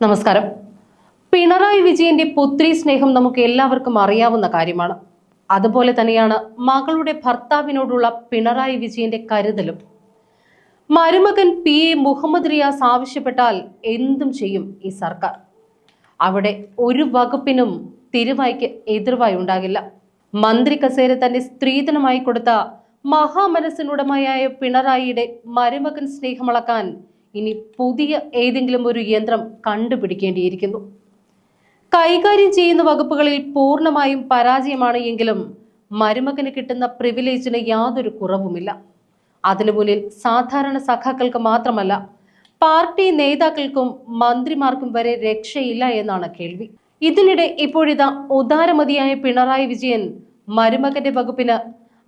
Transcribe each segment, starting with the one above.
നമസ്കാരം. പിണറായി വിജയന്റെ പുത്രി സ്നേഹം നമുക്ക് എല്ലാവർക്കും അറിയാവുന്ന കാര്യമാണ്. അതുപോലെ തന്നെയാണ് മകളുടെ ഭർത്താവിനോടുള്ള പിണറായി വിജയന്റെ കരുതലും. മരുമകൻ പി. എ. മുഹമ്മദ് റിയാസ് ആവശ്യപ്പെട്ടാൽ എന്തും ചെയ്യും ഈ സർക്കാർ. അവിടെ ഒരു വകുപ്പിനും തിരുവായ്ക്ക് എതിർവായി ഉണ്ടാകില്ല. മന്ത്രി കസേര തന്റെ സ്ത്രീധനമായി കൊടുത്ത മഹാമനസ്സിനുടമയായ പിണറായിയുടെ മരുമകൻ സ്നേഹമളക്കാൻ ഇനി പുതിയ ഏതെങ്കിലും ഒരു യന്ത്രം കണ്ടുപിടിക്കേണ്ടിയിരിക്കുന്നു. കൈകാര്യം ചെയ്യുന്ന വകുപ്പുകളിൽ പൂർണമായും പരാജയമാണ് എങ്കിലും മരുമകന് കിട്ടുന്ന പ്രിവിലേജിന് യാതൊരു കുറവുമില്ല. അതിനു മുന്നിൽ സാധാരണ സഖാക്കൾക്ക് മാത്രമല്ല പാർട്ടി നേതാക്കൾക്കും മന്ത്രിമാർക്കും വരെ രക്ഷയില്ല എന്നാണ് കേൾവി. ഇതിനിടെ ഇപ്പോഴിതാ ഉദാരമതിയായ പിണറായി വിജയൻ മരുമകന്റെ വകുപ്പിന്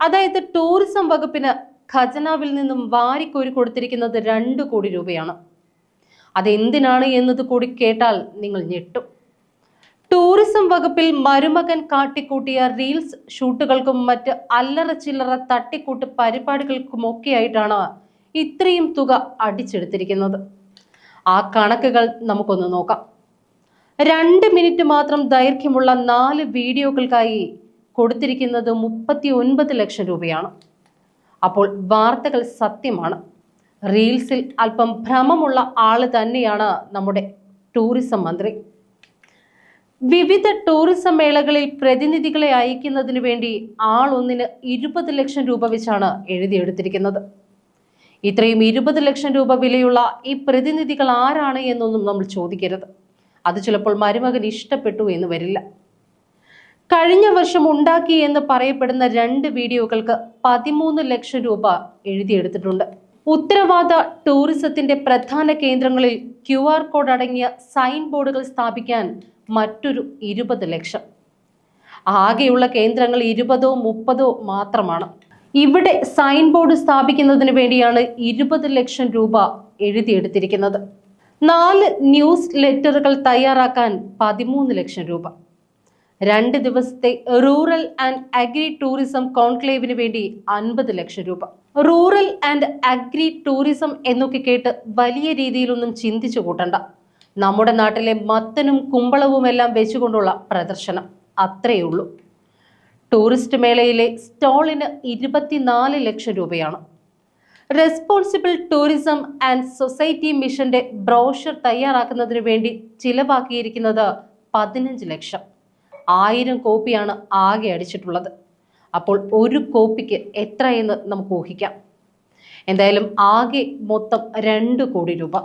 അതായത് ടൂറിസം വകുപ്പിന് ഖജനാവിൽ നിന്നും വാരിക്കോരി കൊടുത്തിരിക്കുന്നത് രണ്ട് കോടി രൂപയാണ്. അതെന്തിനാണ് എന്നത് കൂടി കേട്ടാൽ നിങ്ങൾ ഞെട്ടും. ടൂറിസം വകുപ്പിൽ മരുമകൻ കാട്ടിക്കൂട്ടിയ റീൽസ് ഷൂട്ടുകൾക്കും മറ്റ് അല്ലറ ചില്ലറ തട്ടിക്കൂട്ട് പരിപാടികൾക്കുമൊക്കെയായിട്ടാണ് ഇത്രയും തുക അടിച്ചെടുത്തിരിക്കുന്നത്. ആ കണക്കുകൾ നമുക്കൊന്ന് നോക്കാം. രണ്ട് മിനിറ്റ് മാത്രം ദൈർഘ്യമുള്ള നാല് വീഡിയോകൾക്കായി കൊടുത്തിരിക്കുന്നത് മുപ്പത്തി ഒൻപത് ലക്ഷം രൂപയാണ്. അപ്പോൾ വാർത്തകൾ സത്യമാണ്. റീൽസിൽ അല്പം ഭ്രമമുള്ള ആൾ തന്നെയാണ് നമ്മുടെ ടൂറിസം മന്ത്രി. വിവിധ ടൂറിസം മേളകളിൽ പ്രതിനിധികളെ അയക്കുന്നതിന് വേണ്ടി ആളൊന്നിന് ഇരുപത് ലക്ഷം രൂപ വെച്ചാണ് എഴുതിയെടുത്തിരിക്കുന്നത്. ഇത്രയും ഇരുപത് ലക്ഷം രൂപ വിലയുള്ള ഈ പ്രതിനിധികൾ ആരാണ് എന്നൊന്നും നമ്മൾ ചോദിക്കരുത്. അത് ചിലപ്പോൾ മരുമകൻ ഇഷ്ടപ്പെട്ടു എന്ന് വരില്ല. കഴിഞ്ഞ വർഷം ഉണ്ടാക്കി എന്ന് പറയപ്പെടുന്ന രണ്ട് വീഡിയോകൾക്ക് പതിമൂന്ന് ലക്ഷം രൂപ എഴുതിയെടുത്തിട്ടുണ്ട്. ഉത്തരവാദ ടൂറിസത്തിന്റെ പ്രധാന കേന്ദ്രങ്ങളിൽ ക്യു ആർ കോഡ് അടങ്ങിയ സൈൻ ബോർഡുകൾ സ്ഥാപിക്കാൻ മറ്റൊരു ഇരുപത് ലക്ഷം. ആകെയുള്ള കേന്ദ്രങ്ങൾ ഇരുപതോ മുപ്പതോ മാത്രമാണ്. ഇവിടെ സൈൻ ബോർഡ് സ്ഥാപിക്കുന്നതിന് വേണ്ടിയാണ് ഇരുപത് ലക്ഷം രൂപ എഴുതിയെടുത്തിരിക്കുന്നത്. നാല് ന്യൂസ് ലെറ്ററുകൾ തയ്യാറാക്കാൻ പതിമൂന്ന് ലക്ഷം രൂപ. രണ്ട് ദിവസത്തെ റൂറൽ ആൻഡ് അഗ്രി ടൂറിസം കോൺക്ലേവിന് വേണ്ടി അൻപത് ലക്ഷം രൂപ. റൂറൽ ആൻഡ് അഗ്രി ടൂറിസം എന്നൊക്കെ കേട്ട് വലിയ രീതിയിലൊന്നും ചിന്തിച്ചു കൂട്ടണ്ട. നമ്മുടെ നാട്ടിലെ മത്തനും കുമ്പളവുമെല്ലാം വെച്ചുകൊണ്ടുള്ള പ്രദർശനം. അത്രയേ ഉള്ളൂ. ടൂറിസ്റ്റ് മേളയിലെ സ്റ്റോളിന് ഇരുപത്തിനാല് ലക്ഷം രൂപയാണ്. റെസ്പോൺസിബിൾ ടൂറിസം ആൻഡ് സൊസൈറ്റി മിഷന്റെ ബ്രോഷർ തയ്യാറാക്കുന്നതിന് വേണ്ടി ചിലവാക്കിയിരിക്കുന്നത് പതിനഞ്ച് ലക്ഷം. ആയിരം കോപ്പിയാണ് ആകെ അടിച്ചിട്ടുള്ളത്. അപ്പോൾ ഒരു കോപ്പിക്ക് എത്രയെന്ന് നമുക്ക് ഊഹിക്കാം. എന്തായാലും ആകെ മൊത്തം രണ്ട് കോടി രൂപ.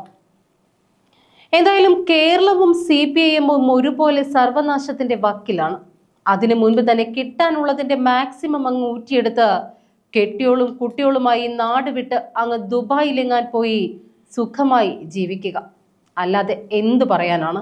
എന്തായാലും കേരളവും സി പി ഐ എമ്മും ഒരുപോലെ സർവനാശത്തിന്റെ വക്കിലാണ്. അതിനു മുൻപ് തന്നെ കിട്ടാനുള്ളതിന്റെ മാക്സിമം അങ്ങ് ഊറ്റിയെടുത്ത് കെട്ടിയോളും കുട്ടിയോളുമായി നാട് വിട്ട് അങ്ങ് ദുബായിലെങ്ങാൻ പോയി സുഖമായി ജീവിക്കുക. അല്ലാതെ എന്തു പറയാനാണ്?